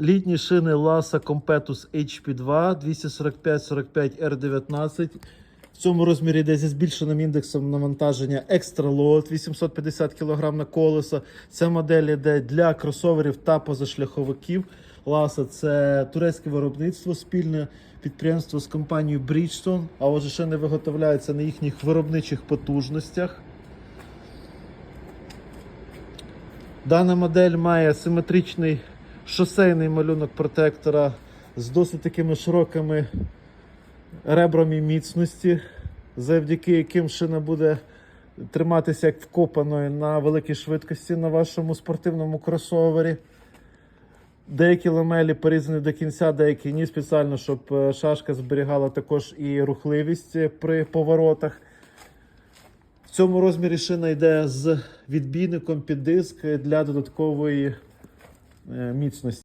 Літні шини Lasa Competus HP2 245-45 R19. В цьому розмірі йде зі збільшеним індексом навантаження Extra Load 850 кг на колеса. Ця модель йде для кросоверів та позашляховиків. Lasa це турецьке виробництво, спільне підприємство з компанією Bridgestone, а отже, ще не виготовляється на їхніх виробничих потужностях. Дана модель має симетричний шосейний малюнок протектора з досить такими широкими ребрами міцності, завдяки яким шина буде триматися як вкопаною на великій швидкості на вашому спортивному кросовері. Деякі ламелі порізані до кінця, деякі ні, спеціально, щоб е, шашка зберігала також і рухливість е, при поворотах. В цьому розмірі шина йде з відбійником під диск для додаткової міцності.